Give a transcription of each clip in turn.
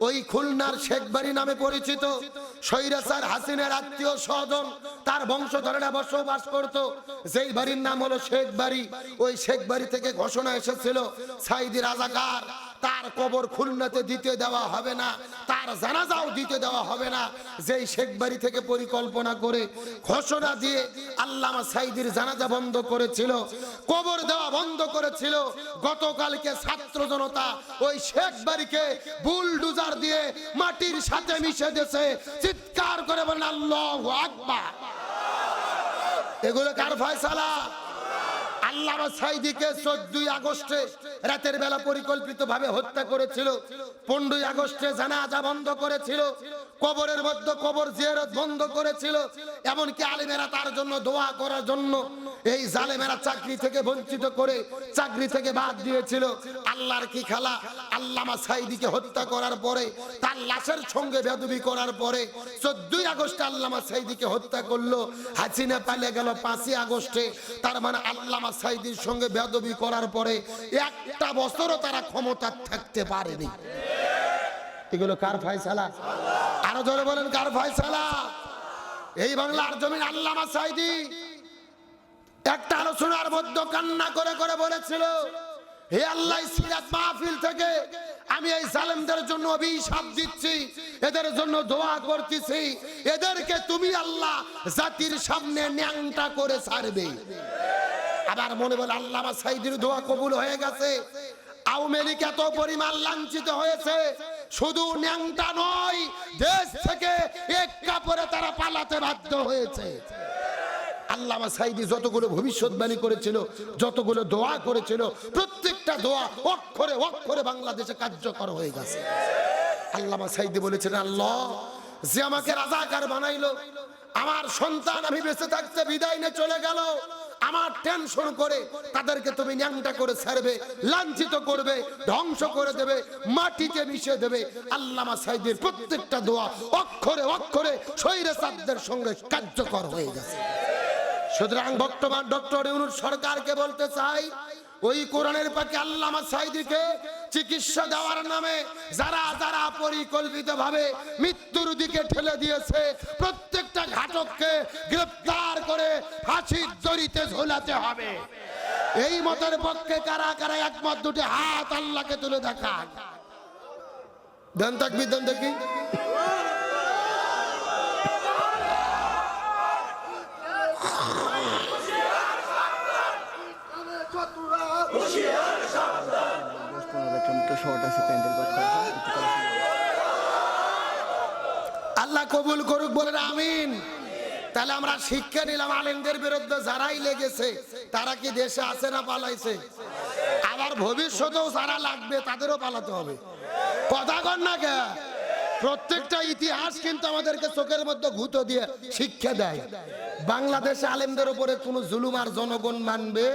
ওই খুলনার শেখবাড়ি নামে পরিচিত। সৈরাসার হাসিনের আত্মীয় স্বজন তার বংশধরেরা বসবাস করত। যেই বাড়ির নাম হলো শেখ বাড়ি। ওই শেখ বাড়ি থেকে ঘোষণা এসেছিল সাইদি রাজাকার। তার কবর খুলনাতে দিতে দেওয়া হবে না, তার জানাজাও দিতে দেওয়া হবে না। যেই শেখ বাড়ি থেকে পরিকল্পনা করে ঘোষণা দিয়ে আল্লামা সাইদির জানাজা বন্ধ করেছিল, কবর দেওয়া বন্ধ করেছিল, গতকালকে ছাত্র জনতা ওই শেখ বাড়িকে বুলডুজার দিয়ে মাটির সাথে মিশে দিয়েছে। চিৎকার করে বলেন, আল্লাহ আকবার। এগুলো কার ফয়সালা? চোদ্দই আগস্টে রাতের বেলা হত্যা করেছিল। পনেরোই আগস্টে চাকরি থেকে বঞ্চিত করে চাকরি থেকে বাদ দিয়েছিল। আল্লাহর কি খেলা? আল্লামা সাইদিকে হত্যা করার পরে, তার লাশের সঙ্গে বেদবি করার পরে চোদ্দই আগস্টে আল্লামা সাইদিকে হত্যা করল। হাসিনা পালিয়ে গেল পাঁচই আগস্টে। তার মানে আল্লামা সাইদির সঙ্গে বেদবি করার পরে একটা বছরও তারা ক্ষমতা থাকতে পারেনি। এগুলো কার ফায়সালা? আরও জোরে বলেন, কার ফায়সালা? এই বাংলার জমিন আল্লামা সাইদি একটা আলোচনার মধ্যে কান্না করে করে বলেছিল, হে আল্লাহ সিরাত মাহফিল থেকে আমি এই জালেমদের জন্য অভিশাপ দিচ্ছি, এদের জন্য দোয়া করতেছি, এদেরকে তুমি আল্লাহ জাতির সামনে ন্যাংটা করে ছাড়বে। আবার মনে বলে, আল্লাহ সাইদির দোয়া কবুল হয়ে গেছে। এত পরিমাণ লাঞ্ছিত হয়েছে। শুধু ন্যাংটা নয়, দেশ থেকে তারা হয়েছে। আল্লামা যতগুলো ভবিষ্যৎবাণী করেছিল, যতগুলো দোয়া করেছিল, প্রত্যেকটা দোয়া অক্ষরে অক্ষরে বাংলাদেশে কার্যকর হয়ে গেছে। আল্লামা সাইদি বলেছেন, আল্লাহ, যে আমাকে রাজাকার বানাইলো, আমার সন্তান আমি বেঁচে থাকতে বিদায় নিয়ে চলে গেল। আমার টেনশন করে, তাদেরকে তুমি ন্যাংটা করে ছাড়বে, লাঞ্ছিত করবে, ধ্বংস করে দেবে, মাটিতে মিশিয়ে দেবে। আল্লামা সাইদের প্রত্যেকটা দোয়া অক্ষরে অক্ষরে শৈরে সাদদের সঙ্গে কার্যকর হয়ে গেছে। সুতরাং বর্তমান ডক্টর ইউনুস সরকারকে বলতে চাই, ওই কোরআনের পাকে আল্লামা সাইদিকে চিকিৎসা দেওয়ার নামে যারা যারা পরিকল্পিত ভাবে মৃত্যুর দিকে ঠেলে দিয়েছে, প্রত্যেকটা ঘাটককে গ্রেফতার করে ফাঁসির দড়িতে ঝোলাতে হবে। এই মতের পক্ষে কারা কারা একমত, দুটি হাত আল্লাহকে তুলে দেখা দেন থাকবি দেন দেখি টমেটো শর্ট আছে, প্যান্ডেল আল্লাহ কবুল করুক, বলেন আমিন। তাহলে আমরা শিক্ষা নিলাম আলেমদের বিরুদ্ধে, যারাই লেগেছে, তারা কি দেশে আছে না পালাইছে? আবার ভবিষ্যতেও যারা লাগবে, তাদেরও পালাতে হবে। কথা কর না কে? প্রত্যেকটা ইতিহাস কিন্তু আমাদেরকে চোখের মধ্যে ঘুতো দিয়ে শিক্ষা দেয়। বাংলাদেশে আলেমদের উপরে কোনো জুলুম আর জনগণ মানবে?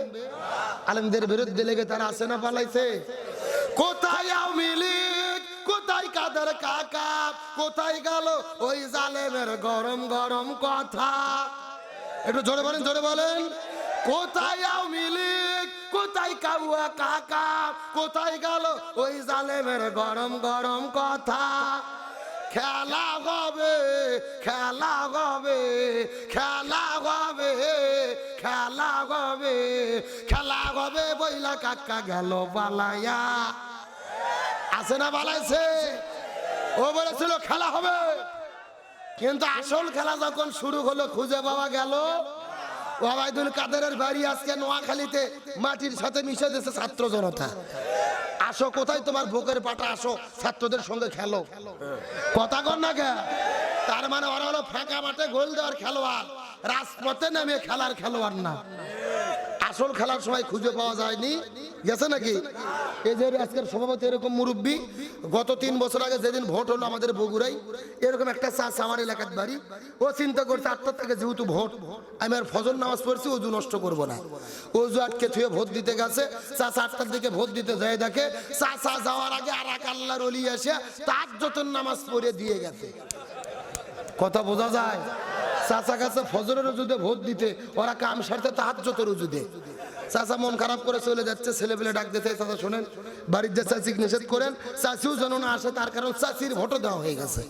আলেমদের বিরুদ্ধে লেগে তারা আছে না পালাইছে? কোথায় আওয়ামী লীগ? কোথায় কাদের কাকা? কোথায় গেল ওই জালেমের গরম গরম কথা? একটু জোরে বলেন জোরে বলেন। কোথায় আওয়ামী লীগ? কোথায় কাউয়া কাকা? কোথায় গেল ওই জালেমের গরম গরম কথা? খেলা হবে খেলা হবে খেলা হবে খেলা হবে খেলা হবে বইলা কাকা গেল পালাইয়া আছে না বালাইছে? ও বলেছিল খেলা হবে। কিন্তু আসল খেলা যখন শুরু হলো, খুঁজে পাওয়া গেল, ওবায়দুল কাদেরের বাড়ি আজকে নোয়াখালীতে মাটির সাথে মিশে দিয়েছে ছাত্র জনতা। আসো, কোথায় তোমার বুকের পাটা? আসো, ছাত্রদের সঙ্গে খেলো। কথা কর না কে? তার মানে ওরা হলো ফাঁকা মাঠে গোল দেওয়ার খেলোয়াড়। রাজপথে নামে খেলার খেলোয়াড় না। আসল খেলার সময় খুঁজে পাওয়া যায়নি। গেছে নাকি? এই যে আজকের সভাপতি এরকম মুরব্বী, গত তিন বছর আগে যেদিন ভোট হলো আমাদের বগুড়াই এরকম একটা চাষ আমার এলাকার বাড়ি। ও চিন্তা করছে আটটার থেকে যেহেতু ভোট, আমি আর ফজর নামাজ পড়ছি, অজু নষ্ট করব না। অজু আটকে থুয়ে ভোট দিতে গেছে, চাষা আটটার দিকে ভোট দিতে যায় দেখে, চাষা যাওয়ার আগে আর এক আল্লাহর অলি এসে তার যতন নামাজ পড়ে দিয়ে গেছে। কথা বোঝা যায়? চাচা কাছে ফজরের রুজুদে ভোট দিতে, ওরা কাম সারতে তাহার যত রুজুদে। চাচা মন খারাপ করে চলে যাচ্ছে ছেলে পেলে ডাক দিতে, চাচা শোনেন, বাড়ির যে চাচিকে নিষেধ করেন, চাচিও যেন না আসে, তার কারণ চাচির ভোটও দেওয়া হয়ে গেছে।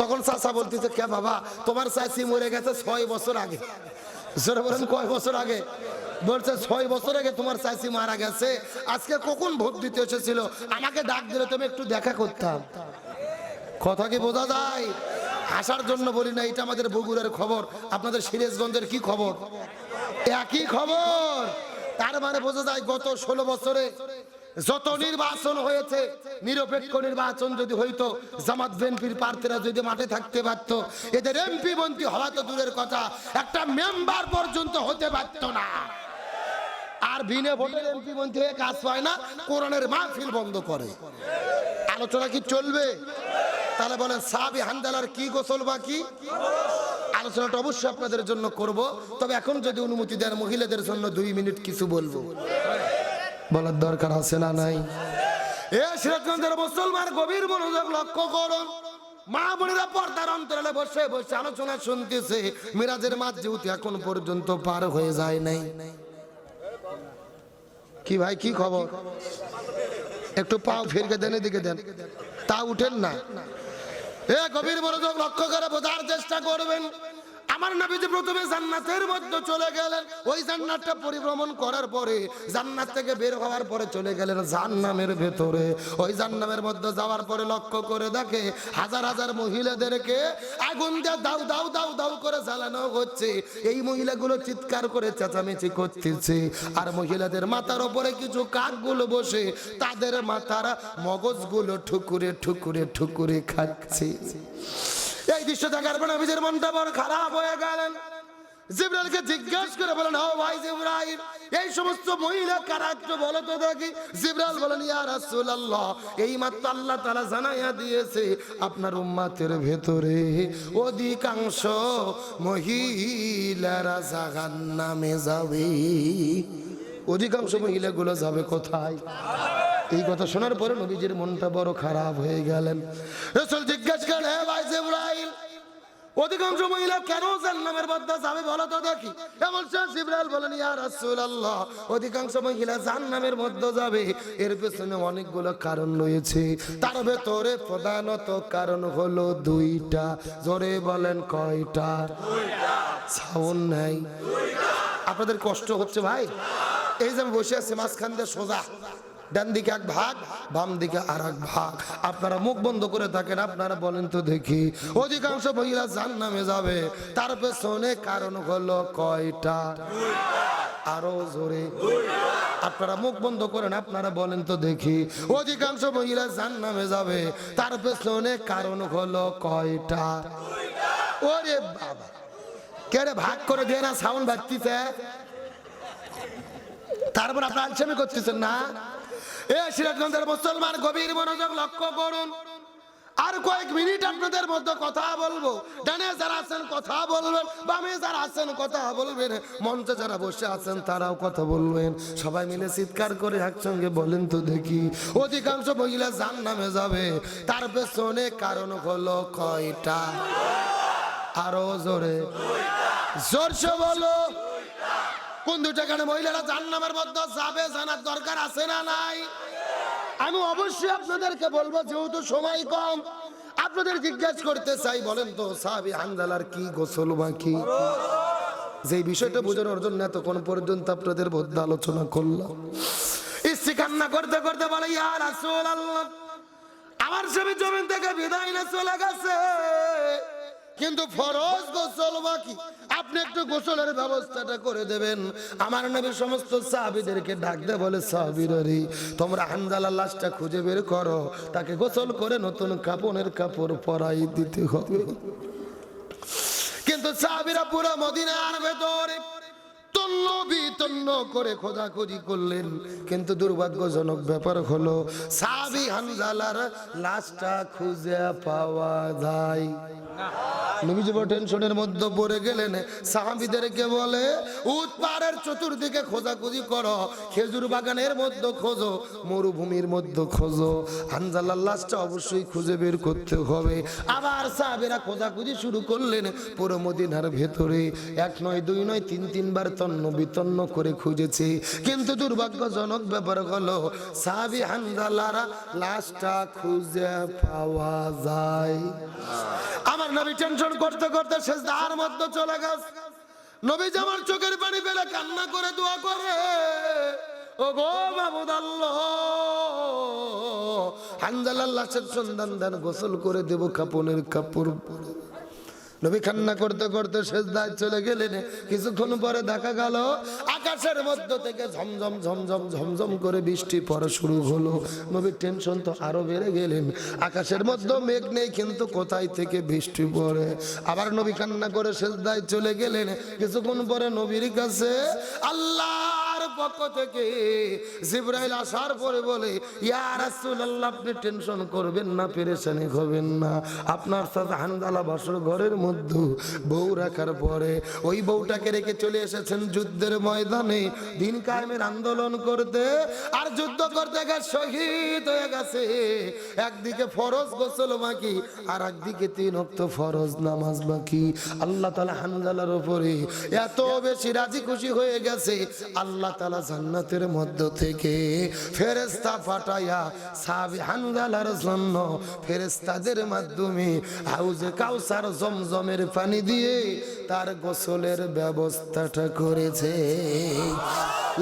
তখন চাচা বলতেছে, কে বাবা, তোমার চাচি মরে গেছে ছয় বছর আগে। জোরে বলেন, কয় বছর আগে? বলছে, ছয় বছর আগে তোমার চাচি মারা গেছে। আজকে কখন ভোট দিতে এসেছিল? আমাকে ডাক দিলে তুমি একটু দেখা করতাম। কথা কি বোঝা যায়? হাসার জন্য বলি না, এটা আমাদের বগুড়ার খবর। আপনাদের সিরাজগঞ্জের কি খবর? একই খবর। তার মানে বোঝা যায় গত ষোলো বছরে যত নির্বাচন হয়েছে, নিরপেক্ষ নির্বাচন যদি হইতো, জামাত, বিএনপির প্রার্থীরা যদি মাঠে থাকতে পারত, এদের এমপি মন্ত্রী হওয়া তো দূরের কথা, একটা মেম্বার পর্যন্ত হতে পারত না। আর বিনে ভোটের এমপি মন্ত্রী কাজ পায় না, কোরআনের মাহফিল বন্ধ করে। আলোচনা কি চলবে? তাহলে বলেন, সাহাবি হান্দালার কি গোসল বাকি? আলোচনাটা অবশ্যই আপনাদের জন্য করব। তবে এখন যদি অনুমতি দেন, মহিলাদের জন্য দুই মিনিট কিছু বলব। বলার দরকার আছে না নাই? এ, সিরাজগঞ্জের মুসলমান গভীর মনোযোগ লক্ষ্য করুন। মা বোনেরা পর্দার অন্তরালে বসে বসে আলোচনা শুনতেছে। মিরাজের মাঝ যেহেতু এখন পর্যন্ত পার হয়ে যায় নাই। কি ভাই, কি খবর? একটু পাও ফিরকে দেন, এদিকে দেন। তা উঠেন না। এ গভীর মনোযোগ লক্ষ্য করে বোঝার চেষ্টা করবেন। আমার নবীজি প্রথমে জান্নাতের মধ্যে চলে গেলেন, ওই জান্নাতটা পরিভ্রমণ করার পরে, জান্নাত থেকে বের হওয়ার পরে চলে গেলেন জান্নামের ভেতরে। ওই জান্নামের মধ্যে যাওয়ার পরে লক্ষ্য করে দেখে হাজার হাজার মহিলাদেরকে আগুন দিয়ে দাউ দাউ দাউ দাউ করে জ্বালানো হচ্ছে। এই মহিলাগুলো চিৎকার করে চেঁচামেচি করতেছে। আর মহিলাদের মাথার উপরে কিছু কাকগুলো বসে, তাদের মাথার মগজগুলো ঠুকুরে ঠুকুরে ঠুকুরে খাচ্ছে। এই দৃশ্য দেখার পর নবীজির মনটা বড় খারাপ হয়ে গেলেন। জিব্রাইলকে জিজ্ঞেস করে বলেন ভাই জিব্রাইল, এই সমস্ত মহিলা কারা একটু বলো তো দেখি। জিব্রাইল বলেন, ইয়া রাসূলুল্লাহ এই মাত্র আল্লাহ তাআলা জানাইয়া দিয়েছে আপনার উম্মাতের ভেতরে, অধিকাংশ মহিলারা জাহান্নামে যাবে। অধিকাংশ মহিলাগুলো যাবে কোথায়? এই কথা শোনার পরে নবীজির মনটা বড় খারাপ হয়ে গেলেন। রসুল অধিকাংশ মহিলা কেন জান্নামের মধ্যে যাবে বলো তো দেখি। এমন জিব্রাইল বলেন, ইয়া রাসূলুল্লাহ, অধিকাংশ মহিলা জান্নামের মধ্যে যাবে। এর পেছনে অনেকগুলো কারণ রয়েছে। তার ভেতরে প্রধানত কারণ হলো দুইটা। জোরে বলেন কয়টা? সাউন্ড নাই। আপনাদের কষ্ট হচ্ছে ভাই। এই যে আমি বসে আছি, মাঝখান দিয়ে সোজা। ডান দিকে এক ভাগ, বাম দিকে আর এক ভাগ। আপনারা মুখ বন্ধ করে থাকেন, আপনারা বলেন তো দেখি। অধিকাংশ মহিলা জান নামে যাবে। তার পেছনে কারণ হলো কয়টা? আরও জোরে। আপনারা মুখ বন্ধ করেন, আপনারা বলেন তো দেখি। অধিকাংশ মহিলা জান নামে যাবে। তার পেছনে কারণ হলো কয়টা? ওরে বাবা। কে রে ভাগ করে দিয়ে না সাউন্ড বাজতিছে? তারপর আপনার আলসামি করতেছেন না? এ সিরাজগঞ্জের মুসলমান গভীর মনোযোগ লক্ষ্য করুন। আর কয়েক মিনিট আপনাদের মধ্যে কথা বলব। ডানে যারা আছেন কথা বলবেন, বামে যারা আছেন কথা বলবেন, মঞ্চে যারা বসে আছেন তারাও কথা বলবেন। সবাই মিলে চিৎকার করে একসঙ্গে বলেন তো দেখি। অধিকাংশ মহিলা জান নামে যাবে। তার পেছনে কারণ হলো কয়টা? আরও জোরে। জোরসে বলো। কোন দুটা কারণে মহিলারা জান্নামের মধ্যে যাবে, জানার দরকার আছে না নাই? আমি অবশ্যই আপনাদেরকে বলব, যেহেতু সময় কম, আপনাদের জিজ্ঞেস করতে চাই, বলেন তো, সাহাবি হানজালার কি গোসল বাকি? যে বিষয়টা বোঝানোর জন্য এতক্ষণ পর্যন্ত আপনাদের মধ্যে আলোচনা করলাম। ইস্তি কান্না করতে করতে বলে, ইয়া রাসূল আল্লাহ আমার স্বামী জমিন থেকে বিদায় না চলে গেছে, কিন্তু ফরজ গোসল বাকি। আপনি একটু গোসলের ব্যবস্থাটা করে দেবেন। আমার নবী সমস্ত সাহাবীদেরকে ডাক দে বলে, সাহাবীরারি, তোমরা হানজালার লাশটা খুঁজে বের করো। তাকে গোসল করে নতুন কাপনের কাপড় পরাই দিতে হবে। কিন্তু সাহাবীরা পুরো মদিনার ভেতরে তন্ন করে করলেন। কিন্তু ব্যাপার হলো সাবি হানজালার লাশটা খুঁজে পাওয়া যায়। নবীজি টেনশনের মধ্যে পড়ে গেলেন। বলে চতুর্দিকে খোঁজাখুঁজি করো মধ্যে খোঁজো, মরুভূমির মধ্যে খোঁজো। অবশ্যই খুঁজে বের করতে হবে। আবার সাহাবেরা খোঁজাখুঁজি শুরু করলেন পুরো মদিনার ভেতরে। এক নয়, দুই নয়, তিন, তিনবার তন্ন বিতন্ন করে খুঁজেছে। কিন্তু দুর্ভাগ্যজনক ব্যাপার হলো, সাহাবি হানজালারা লাশটা খুঁজে পাওয়া যায়। নবী টেনশন করতে করতে শেষ দার মধ্যে চলে গেছে নবী জামার চোখের পানি ফেলে কান্না করে দোয়া করে, ও গো মাহমুদ আল্লাহ হানজাল আল্লাহ সন্ধান দেন, গোসল করে দেব কাপনের কাপড় পরে। নবী কান্না করতে করতে শেষ দায় চলে গেলেন। কিছুক্ষণ পরে দেখা গেল, আকাশের মধ্য থেকে ঝমঝম ঝমঝম ঝমঝম করে বৃষ্টি পড়া শুরু হলো। নবীর টেনশন তো আরও বেড়ে গেলেন। আকাশের মধ্যে মেঘ নেই, কিন্তু কোথায় থেকে বৃষ্টি পড়ে? আবার নবী কান্না করে শেষ দায় চলে গেলেন। কিছুক্ষণ পরে নবীর কাছে আল্লাহর পক্ষ থেকে জিব্রাইল আসার পরে বলে আপনি টেনশন করবেন না হবেন না। আপনার সাথে বাসর ঘরের মধ্যে বউ রাখার পরে ওই বউটাকে রেখে চলে এসেছেন যুদ্ধের ময়দানে। দিন কায়েমের আন্দোলন করতে আর যুদ্ধ করতে গিয়ে শহীদ হয়ে গেছে। একদিকে ফরজ গোসল বাকি, আর একদিকে তিন অক্ত ফরজ নামাজ বাকি। আল্লাহ তালা হানজালার উপরে এত বেশি রাজি খুশি হয়ে গেছে। আল্লাহ তালা জান্নাতের মধ্য থেকে ফেরেস্তা ফাটাইয়া সাবি হানজালার জন্য ফেরেস্তাদের মাধ্যমে হাউজে কাউসার জমজমের পানি দিয়ে তার গোসলের ব্যবস্থাটা করেছে।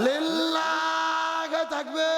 লিল্লাহ থাকবে।